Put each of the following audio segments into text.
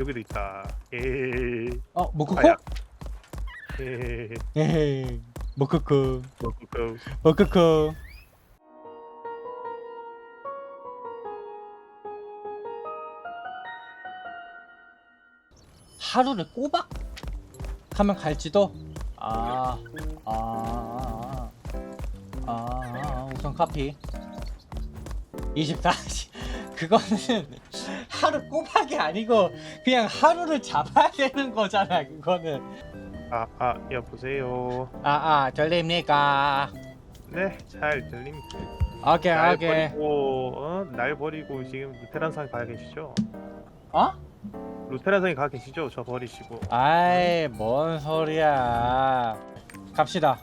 여기도 있다. 에. 어 모코코? 아야. 에. 에헤이 모코코 뭐그 모코코 하루를 꼬박 하면 갈지도 아, 아, 아, 아, 아, 우선 카피 24시 그거는 하루 꼬박이 아니고 그냥 하루를 잡아야 되는 거잖아 그거는 아, 아, 여보세요. 아아 들립니까 네, 잘 들립니다. 오케이 날 오케이 버리고, 어? 날 버리고 지금 루테란상에 가 계시죠? 어? 루테란상에 가 계시죠? 저 버리시고. 아이 뭔 소리야 갑시다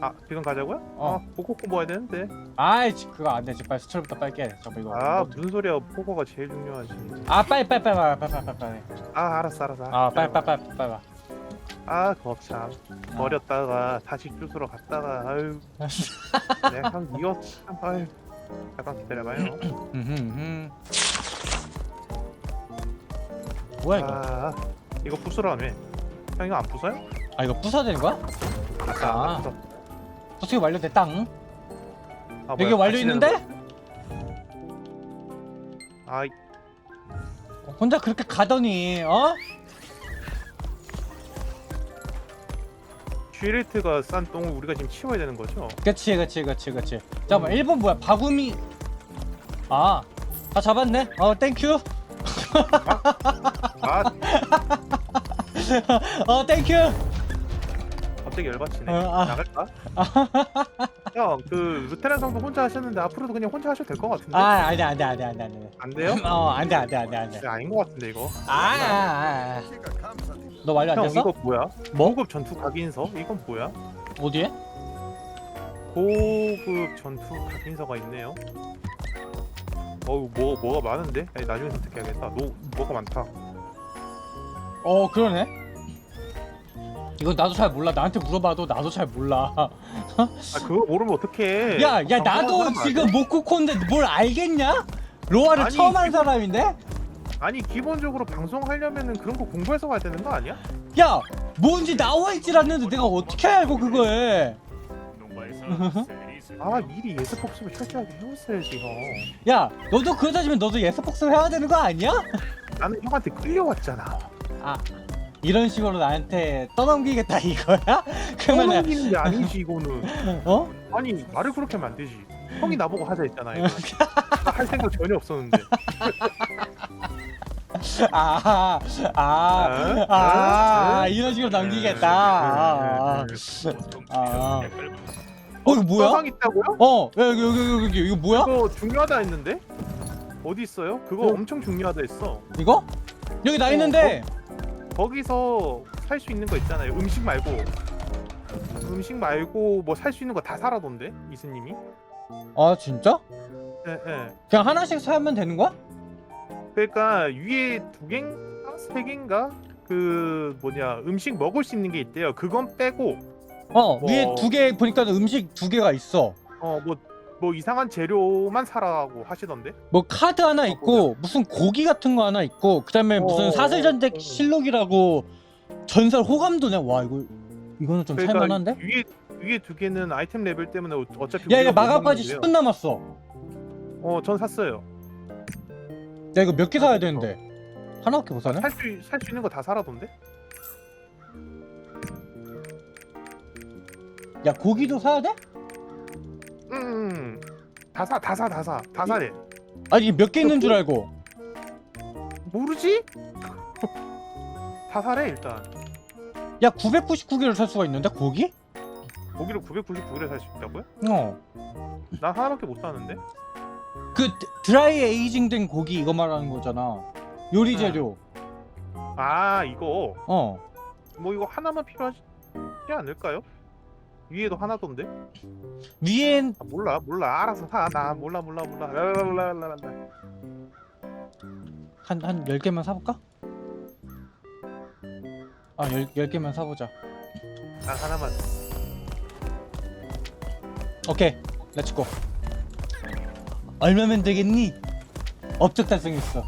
아 지금 가자고요? 어. 아, 포코코 모아야 되는데. 아이 그거 안돼. 지금 빨리 수철부터 빨리 깨 잠깐 이거. 아 뭐- 무슨 소리야. 포코가 제일 중요하지. 아 빨리 빨리 빨리 빨리 빨리 빨리 빨리. 아 알았어 알았어. 아 빨리 빨리 빨리 빨리 빨리 아 거참 버렸다가 다시 주스러 갔다가 아유. 내가 참 이거 참 아유. 잠깐 기다려봐요. 뭐야 이거? 아 이거 부스러하며. 형 이거 안 부숴요? 아 이거 부숴야 되는 거야? 아까 아. 아. 완료됐다 응? 아, 여기 뭐야, 완료 같이 있는데? 되는 거? 아, 이- 혼자 그렇게 가더니 어? 슈레트가 싼 똥을 우리가 지금 치워야 되는 거죠? 그치 그치 그치 그치 잠깐만 1번 뭐야 바구미 아, 다 잡았네 어 땡큐 아, 어 땡큐 갑자기 열받치네. 어, 아. 나갈까? 형, 그 루테란 성도 혼자 하셨는데 앞으로도 그냥 혼자 하셔도 될 것 같은데? 아 안돼 안돼 안돼 안돼 안돼 안 돼요? 어 안돼 안돼 안돼 안돼 네, 아닌 것 같은데 이거. 아너 완료 안 형 됐어? 이거 뭐야? 뭐? 고급 전투 각인서? 이건 뭐야? 어디에? 고급 전투 각인서가 있네요. 어우 뭐 뭐가 많은데? 아니, 나중에 선택해야겠다. 노 뭐가 많다. 어 그러네 이거 나도 잘 몰라 나한테 물어봐도 나도 잘 몰라 아 그거 모르면 어떡해? 야 야 나도 지금 모코코인데 뭘 알겠냐? 로아를 아니, 처음 한 사람인데? 아니 기본적으로 방송하려면은 그런 거 공부해서 가야 되는 거 아니야? 야 뭔지 나와 있질 않는데 내가 어떻게 알고 그거에 아 미리 예습 복습을 철저하게 해왔어야지 형. 야 너도 그러자면 너도 예습 복습 해야 되는 거 아니야? 나는 형한테 끌려왔잖아. 아 이런 식으로 나한테 떠넘기겠다 이거야? 그러면 은 떠넘기는 게 아니지 이거는. 어? 아니 말을 그렇게 하면 안 되지. 형이 나보고 하자 했잖아. 이거. 나할 생각 전혀 없었는데. 아, 아, 아, 이런 식으로 넘기겠다. 아, 아, 아. 어, 이거 뭐야? 서상 있다고요? 어, 야, 여기, 여기, 여기, 여기, 이거 뭐야? 그거 중요하다 했는데? 어디 있어요? 그거 어. 엄청 중요하다 했어. 이거? 여기 나 있는데. 거기서 살 수 있는 거 있잖아요. 음식 말고. 음식 말고 뭐 살 수 있는 거 다 사라던데 이스님이? 아, 진짜? 예, 예. 그냥 하나씩 사면 되는 거야? 그러니까 위에 두 개인가 세 개인가 그 뭐냐 음식 먹을 수 있는 게 있대요. 그건 빼고 어, 뭐- 위에 두 개 보니까 음식 두 개가 있어. 어 뭐 뭐 이상한 재료만 사라고 하시던데. 뭐 카드 하나 있고 무슨 고기 같은 거 하나 있고 그다음에 무슨 어, 사슬전쟁 어. 실록이라고 전설 호감도네. 와, 이거 이거는 좀 그러니까 살만한데? 위에 위에 두 개는 아이템 레벨 때문에 어- 어차피 야, 이거 우리가 못 마감까지 먹는데요. 10분 남았어. 어, 전 샀어요. 야, 이거 몇 개 사야 아, 되는데? 하나밖에 못 사네? 살 수 살 수 있는 거 다 사라던데. 야, 고기도 사야 돼? 음. 다 사, 다 사, 다 사, 다 사래. 아니, 몇 개 있는 줄 알고. 모르지? 다 사래 일단. 야, 999개를 살 수가 있는데 고기? 고기를 999에 살 수 있다고요? 어. 나 하나밖에 못 사는데. 그 드- 드라이 에이징 된 고기 이거 말하는 거잖아. 요리 응. 재료. 아 이거 어. 뭐 이거 하나만 필요하지 않을까요? 위에도 하나던데? 위엔 아, 몰라 몰라 알아서 사나 몰라 몰라 몰라 랄랄랄랄랄라 한한 10개만 사 볼까? 아, 10, 10개만 사 보자. 난 하나만 오케이. 렛츠 고. 얼마면 되겠니? 업적 달성했어.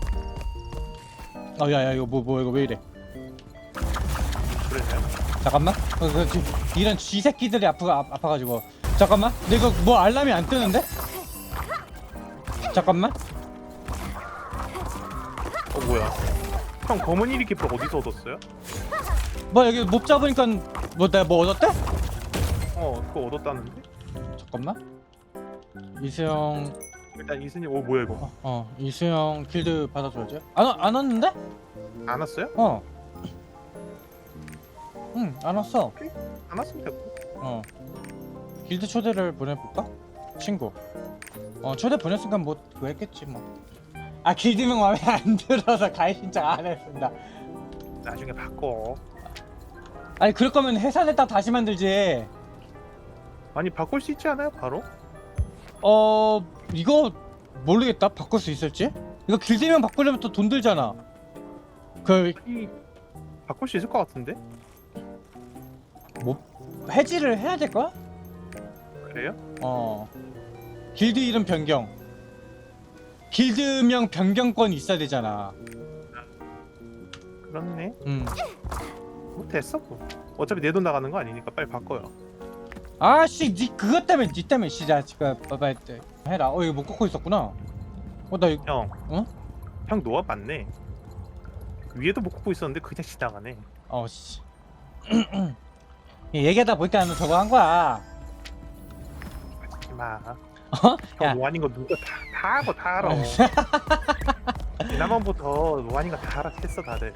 어 야야 이거 뭐 뭐 이거 왜 이래? 잠깐만 어, 그, 지, 이런 쥐새끼들이 아파 아, 아파가지고 잠깐만 내가 뭐 알람이 안 뜨는데 잠깐만 어 뭐야? 형 검은 이리 깃발 어디서 얻었어요? 뭐 여기 몹 잡으니까 뭐 내가 뭐 얻었대 어 그거 얻었다는데? 잠깐만 이수영 일단 이스님 어 뭐야 이거? 어, 어 이수영 필드 받아줘야지 안, 와- 안 왔는데 안 왔어요? 어. 응, 안 왔어. 안 왔으면 됐고. 어. 길드 초대를 보내볼까? 친구. 어, 초대 보냈으니까 뭐 그거 했겠지 뭐. 아, 길드명 마음에 안 들어서 가입 신청 안 했습니다. 나중에 바꿔. 아니, 그럴 거면 회사에다 다시 만들지. 아니 바꿀 수 있지 않아요? 바로? 어, 이거 모르겠다. 바꿀 수 있을지? 이거 길드명 바꾸려면 또 돈 들잖아. 그 아니 바꿀 수 있을 것 같은데? 해지를 해야 될 거야? 그래요? 어. 길드 이름 변경. 길드명 변경권이 있어야 되잖아. 그렇네. 음. 뭐 됐어 뭐. 어차피 내 돈 나가는 거 아니니까 빨리 바꿔요. 아씨, 니 그것 때문에 니 때문에 시자 지금 봐봐 때 해라. 어 이거 못 걷고 있었구나. 어나 이거 형. 어? 형 노아 맞네. 위에도 못 꽂고 있었는데 그냥 지나가네. 어 씨. 얘기하다 보니까 저거 한 거야. 마. 어? 야, 형 노안인 거 누가 다, 다 하고 다 알아. 지난번부터 노안인 거다 알아 했어 다들.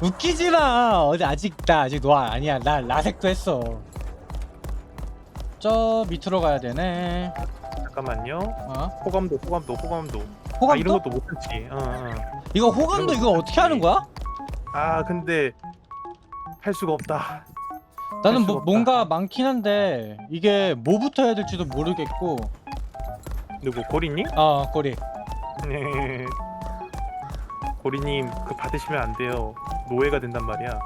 웃기지 마. 어디 아직 나 아직 노아 아니야. 나 라섹도 했어. 저 밑으로 가야 되네. 잠깐만요. 어? 호감도 호감도 호감도. 아 호감도? 이런 것도 못했지. 어, 어. 이거 호감도 이거 어떻게 하는 거야? 아 근데 할 수가 없다. 나는 뭐. 뭔가 많긴 한데 이게 뭐부터 해야 될지도 모르겠고. 누구 고리님? 아 꼬리. 네. 고리님 그 받으시면 안 돼요. 노예가 된단 말이야.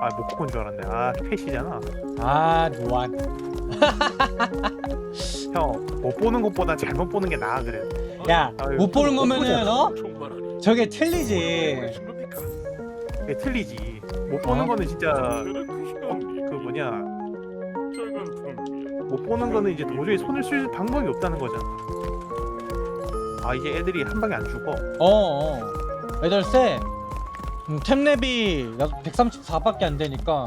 아못 꽂은 줄 알았네. 아 패시잖아. 아 노안. 형 못 보는 것보다 잘못 보는 게 나아 그래. 야, 아유, 못 보는 못 거면은. 어? 저게 틀리지. 그게 틀리지. 못 보는 어? 거는 진짜 어, 그 뭐냐 못 보는 거는 이제 도저히 손을 쓸 방법이 없다는 거잖아. 아 이제 애들이 한 방에 안 죽어. 어, 어. 애들 세. 음, 템랩이 나도 134밖에 안 되니까.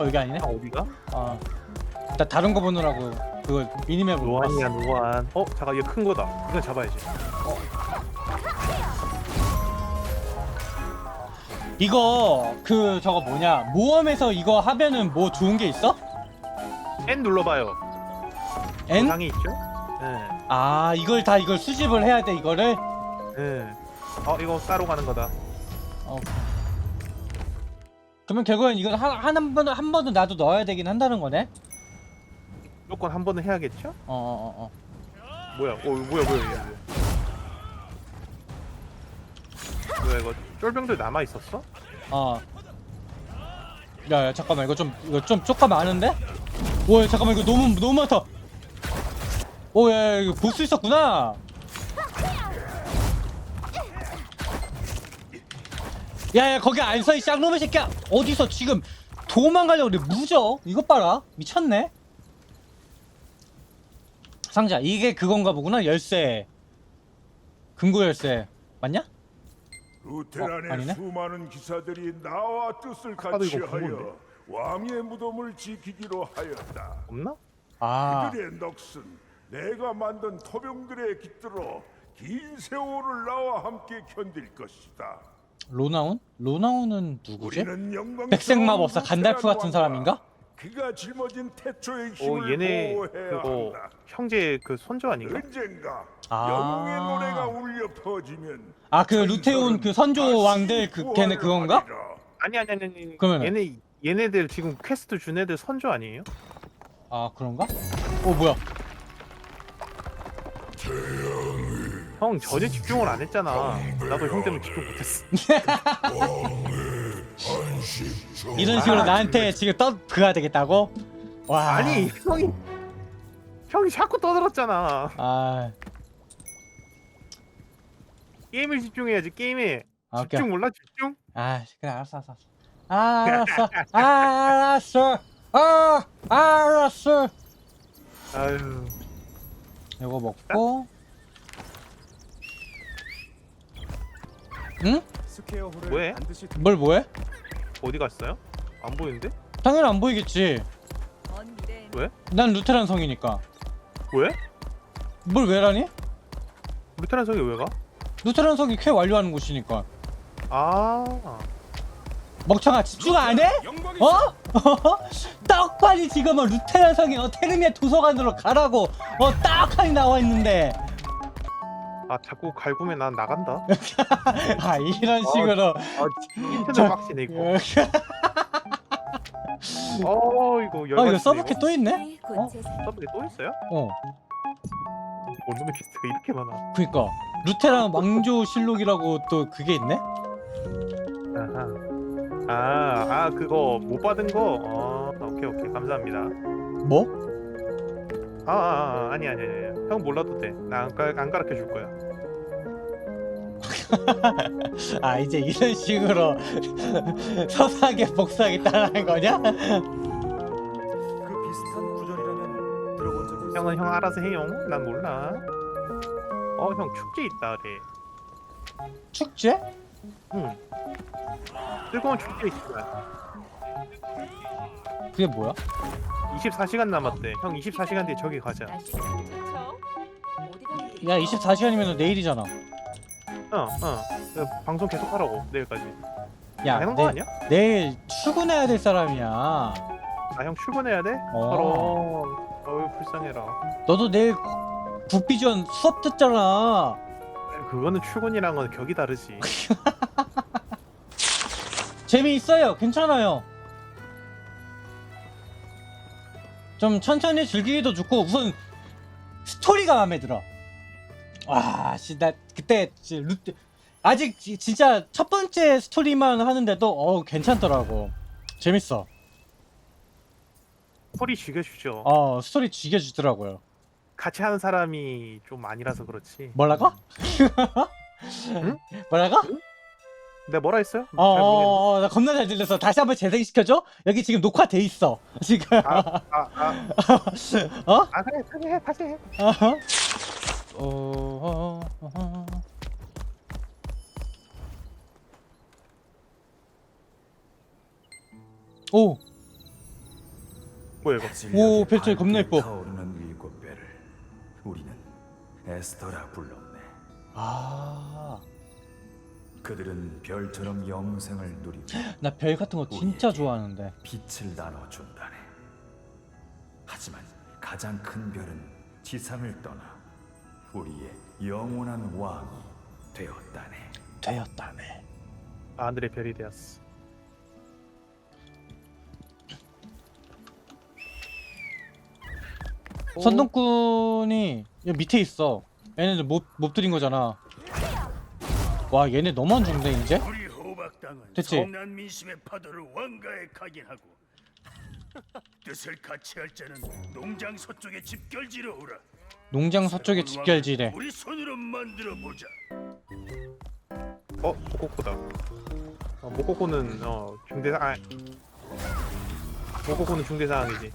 어, 이게 아니네? 아 어디가? 아. 나 다른 거 보느라고 그거 봤어. 노안이야 노안. 어 잠깐 얘 큰 거다. 이건 잡아야지. 이거 그 저거 뭐냐? 모험에서 이거 하면은 뭐 좋은 게 있어? N 눌러봐요. N? 상이 있죠? 네. 아, 이걸 다 이걸 수집을 해야 돼, 이거를. 네. 어 이거 따로 가는 거다. 어. 그러면 결국엔 이건 한한 번은 한 번은 나도 넣어야 되긴 한다는 거네. 무조건 한 번은 해야겠죠? 어, 어, 어, 어. 뭐야? 어 뭐야 뭐야 뭐야? 뭐야 이거 쫄병들 남아 있었어? 어. 야, 야, 잠깐만 이거 좀 이거 좀 쪼까 많은데? 오, 야, 잠깐만 이거 너무 너무 많다. 오, 야, 야, 이거 보스 있었구나. 야, 야, 거기 안 서 이 쌍놈의 새끼야. 어디서 지금 도망가려고 그래? 무적. 이것 봐라. 미쳤네. 상자, 이게 그건가 보구나. 열쇠. 금고 열쇠. 맞냐? 루테란의 어, 아니네? 수많은 기사들이 나와 뜻을 아까도 이거 같이하여 그건데. 왕의 무덤을 지키기로 하였다. 없나? 아. 그들의 넋은 내가 만든 토병들에 깃들어 긴 세월을 나와 함께 견딜 것이다. 로나운? 로나운은 누구지? 우리는 영광 백색 마법사 간달프 같은 사람인가? 그가 짊어진 태초의 어 힘을 얘네 보호해야 그거 한다. 형제 그 손주 아닌가? 언젠가 아. 영웅의 노래가 울려 퍼지면 아 그 루테온 그 선조 왕들 그 걔네 그건가? 아니 아니 아니 아니. 그러면은? 얘네 얘네들 지금 퀘스트 준 애들 선주 아니에요? 아 그런가? 어 뭐야? 형 전혀 집중을 안 했잖아. 나도 형 때문에 집중 못했어. 이런 식으로 아, 나한테 지금 떠 그가 되겠다고? 와 아니 형이 형이 자꾸 떠들었잖아. 아 게임을 집중해야지 게임에. 아, 오케이. 집중 몰라 집중? 아 그래 알았어 알았어 알았어 알았어 아 알았어 아유 이거 먹고 응? 뭐해? 뭘 뭐해? 어디 갔어요? 안 보이는데? 당연히 안 보이겠지 왜? 난 루테란 성이니까 왜? 뭘 왜라니? 루테란 성이 왜 가? 루테란 성이 쾌 완료하는 곳이니까 아 먹청아 집중 안 해? 어? 떡하니 지금은 루테란 성이 어, 테르미의 도서관으로 가라고 어 떡하니 나와 있는데 아 자꾸 갈구면 난 나간다. 아 이런 식으로 아 인터넷 빡치네 이거. 어 이거 어 열받네. 이거 서브캐 또 있네? 곧 어? 서브캐 또 있어요? 어 원룸의 키스가 이렇게 많아. 그니까 루테란 왕조 실록이라고 또 그게 있네? 아하. 아, 아 그거 못 받은 거. 어, 오케이 오케이 감사합니다. 뭐? 아, 아, 아 아니 아니 아니. 형 몰라도 돼. 나안 안 가르쳐 줄 거야. 아 이제 이런 식으로 서사하게 복수하게 따라하는 거냐? 그 비슷한 구절이라면 들어본 적이 있어. 형은 형 알아서 해요. 난 몰라. 어, 형 축제 있다 그래. 축제? 응. 뜨거운 축제 있어. 그게 뭐야? 24시간 남았대. 형 24시간 뒤에 저기 가자. 야 24시간이면 내일이잖아 어, 어. 그 방송 계속 하라고 내일까지. 야 당연한 거 내, 아니야? 내일 출근해야 될 사람이야 아, 형 출근해야 돼? 어. 그럼. 어우 불쌍해라. 너도 내일 국비전 수업 듣잖아 그거는 출근이랑 건 격이 다르지. 재미있어요 괜찮아요 좀 천천히 즐기기도 좋고 우선 스토리가 마음에 들어 와 씨 나 그때 지- 루트 아직 지- 진짜 첫 번째 스토리만 하는데도 어 괜찮더라고 재밌어 소리 죽여주죠. 어 스토리 죽여주더라고요 같이 하는 사람이 좀 아니라서 그렇지. 뭐라고? 응? 뭐라고? 내가 뭐라 했어요? 잘 모르겠네. 어어어 나 겁나 잘 들렸어 다시 한번 재생시켜줘 여기 지금 녹화돼 있어 지금 아, 아, 아, 어? 아 그래, 다시 해, 다시 해. 어허. 어, 어허. 오, 뭐야 이거? 오, 벨트 겁나 예뻐. 타오르는 일곱 배를 우리는 에스터라 불렀네. 아, 그들은 별처럼 영생을 누리고 나 별 같은 거 진짜 좋아하는데. 빛을 나눠준다네. 하지만 가장 큰 별은 지상을 떠나 우리의 영원한 왕이 되었다네. 되었다네. 아들의 별이 되었어. 오, 선동꾼이 여기 밑에 있어. 얘네들 못, 못 들인 거잖아. 와, 얘네 너무 안 죽네, 이제? 우리 호박당은 됐지? 성난 민심의 파도를 왕가에 각인하고 뜻을 같이 할 자는 농장 서쪽에 집결지로 오라. 농장 서쪽에 새로운 집결지래. 우리 손으로 만들어 보자. 어, 모코코다. 어, 모코코는 어 중대상, 아, 모코코는 중대상황이지.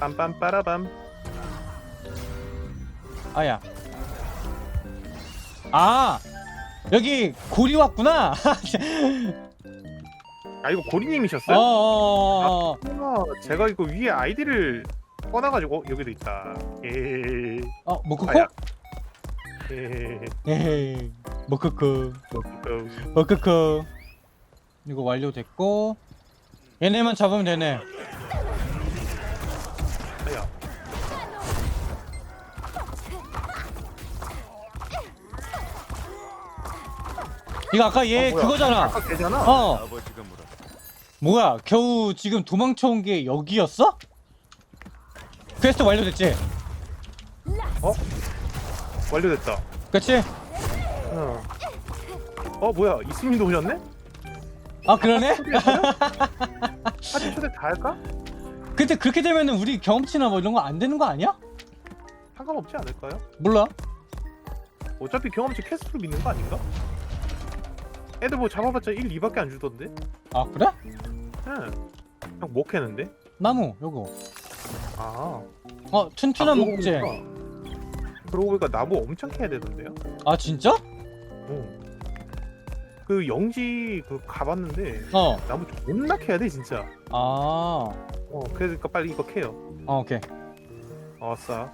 빰빰 빠라밤. 아야. 아! 여기 고리 왔구나! 아 이거 고리님이셨어요? 어어어어. 아, 제가 이거 위에 아이디를 꺼놔가지고 어, 여기도 있다. 예. 어, 모코코? 아야. 예. 에헤이. 모코코. 모코코. 모코코. 이거 완료됐고. 얘네만 잡으면 되네. 이거 아까 얘 아. 그거잖아. 아까 되잖아. 어. 아버지가. 뭐야, 겨우 지금 도망쳐 온 게 여기였어? 퀘스트 완료됐지? 완료됐다. 그치? 어. 어 뭐야 이승민도 오셨네? 아, 그러네? 사진 초대 다 할까? 근데 그렇게 되면은 우리 경험치나 뭐 이런 거 안 되는 거 아니야? 상관없지 않을까요? 몰라. 어차피 경험치 퀘스트로 믿는 거 아닌가? 애들 뭐 잡아봤자 1, 2밖에 안 주던데? 아 그래? 응. 그냥 못 캐는데? 나무 요거 아. 어 튼튼한 아, 그러고 목재 보니까- 그러고 보니까 나무 엄청 캐야 되던데요? 아 진짜? 어. 그 영지 그 가봤는데 어 나무 존나 캐야 돼 진짜. 아, 어 그러니까 빨리 이거 캐요. 어, 오케이. 어싸.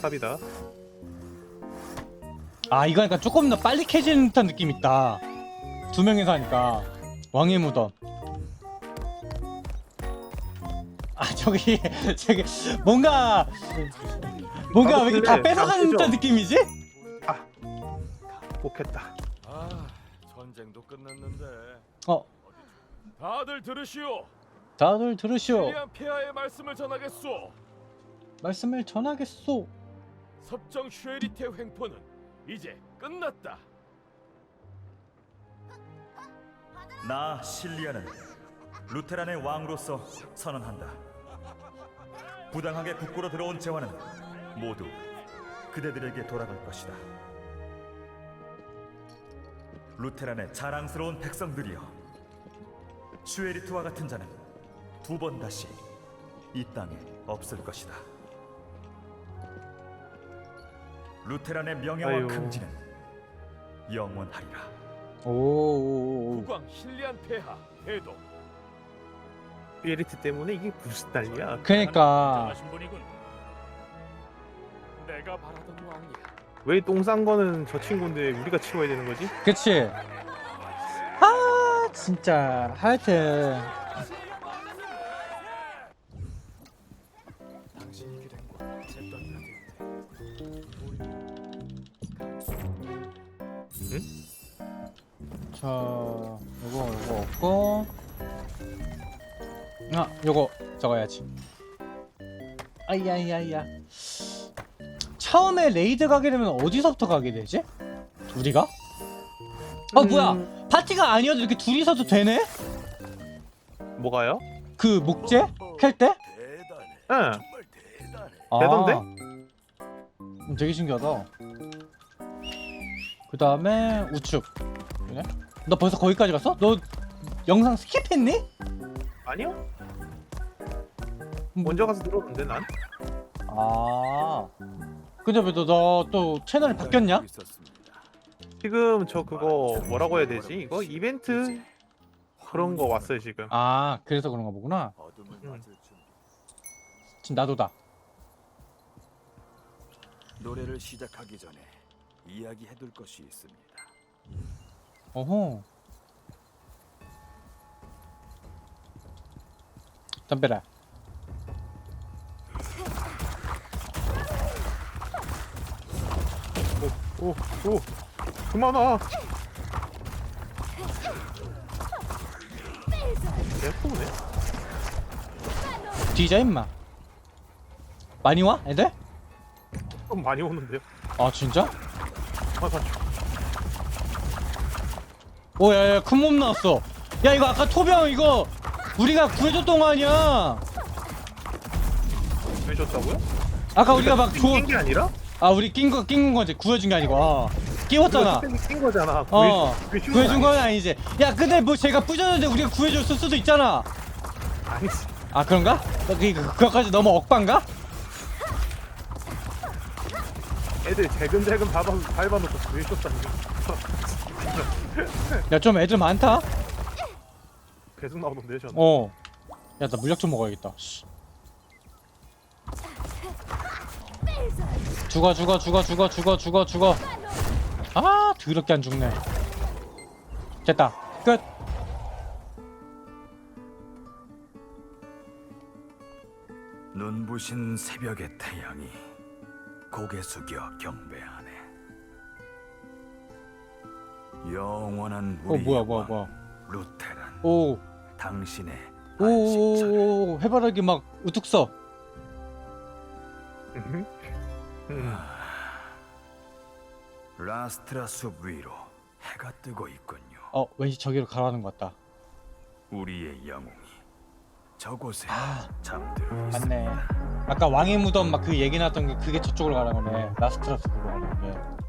탑이다. 아, 이거 하니까 조금 더 빨리 캐지는 듯한 느낌 있다. 두 명이서 하니까. 왕의 무덤. 아, 저기, 저기, 뭔가, 뭔가 왜 이렇게 다. 뺏어가는 안 듯한. 느낌이지? 못 캤다. 아, 전쟁도 끝났는데 어, 다들 들으시오. 다들 들으시오. 윌리엄 폐하의 말씀을 전하겠소. 말씀을 전하겠소. 섭정 슈에리테 횡포는 이제 끝났다. 나 실리아는 루테란의 왕으로서 선언한다. 부당하게 국고로 들어온 재화는 모두 그대들에게 돌아갈 것이다. 루테란의 자랑스러운 백성들이여, 슈에리트와 같은 자는 두 번 다시 이 땅에 없을 것이다. 루테란의 명예와 아유. 긍지는 영원하리라. 오, 오, 오. 국왕 힐리안 폐하 해도 비에리트 때문에 이게 무슨 난리야? 그니까. 하신 분이군. 내가 바라던 왕이야. 왜 똥 싼 거는 저 친구인데 우리가 치워야 되는 거지? 그치? 아, 진짜. 하여튼. 당신이 기댄 곳 잿더미가 자, 요거 요거 없고. 아, 요거 적어야지. 아이야이야이야. 처음에 레이드 가게 되면 어디서부터 가게 되지? 둘이가? 어 음. 뭐야? 파티가 아니어도 이렇게 둘이서도 되네? 뭐가요? 그 목재 캘 때? 응. 정말 대단해. 아, 되던데? 음, 되게 신기하다. 그 다음에 우측. 그래? 너 벌써 거기까지 갔어? 너 영상 스킵했니? 아니요? 뭐- 먼저 가서 들어오는데 난? 아. 근데 왜너또 채널이 바뀌었냐? 있었습니다. 지금 저 그거 뭐라고 해야 되지? 이거 이벤트 그런 거 왔어요 지금. 아, 그래서 그런가 보구나. 음. 지금 나도다. 노래를 시작하기 전에 이야기해둘 것이 있습니다. 어허. 덤벼라. 오, 오, 그만 와. 예쁘네. 뒤져 임마. 많이 와? 애들? 좀 많이 오는데요. 아 진짜? 아, 나 오 야 야 큰 몸 나왔어. 야 이거 아까 토병 이거 우리가 구해줬던 거 아니야? 왜 줬다고요? 아까 우리가 막 조... 낀게 아니라? 아 우리 낀 거 낀 거지 구해준 게 아니고 아, 끼웠잖아. 낀 거잖아. 어 구해- 구해준 구해준 건건 아니지. 야 근데 뭐 제가 부셨는데 우리가 구해줬을 수도 있잖아. 아니지. 아 그런가? 너 그, 그, 그거까지 너무 억반가? 애들 재근재근 밟아, 밟아놓고 왜 줬다는 야 좀 애들 많다. 계속 나오는데 저는. 어. 야 나 물약 좀 먹어야겠다. 씨. 죽어 죽어 죽어 죽어 죽어 죽어 죽어. 아 더럽게 안 죽네. 됐다. 끝. 눈부신 새벽의 태양이 고개 숙여 경배하 영원한 어 우리 뭐야 뭐야 뭐야. 루테란 오. 당신의 안식처를 오오오 해바라기 막 우뚝 서. 음. 음. 라스트라 숲 위로 해가 뜨고 있군요. 어 왠지 저기로 가라는 것 같다. 우리의 영웅이 저곳에 아. 잠들고 맞네. 있습니다. 아까 왕의 무덤 막 그 얘기 나왔던 게 그게 저쪽으로 가라는 거네. 라스트라스 그거.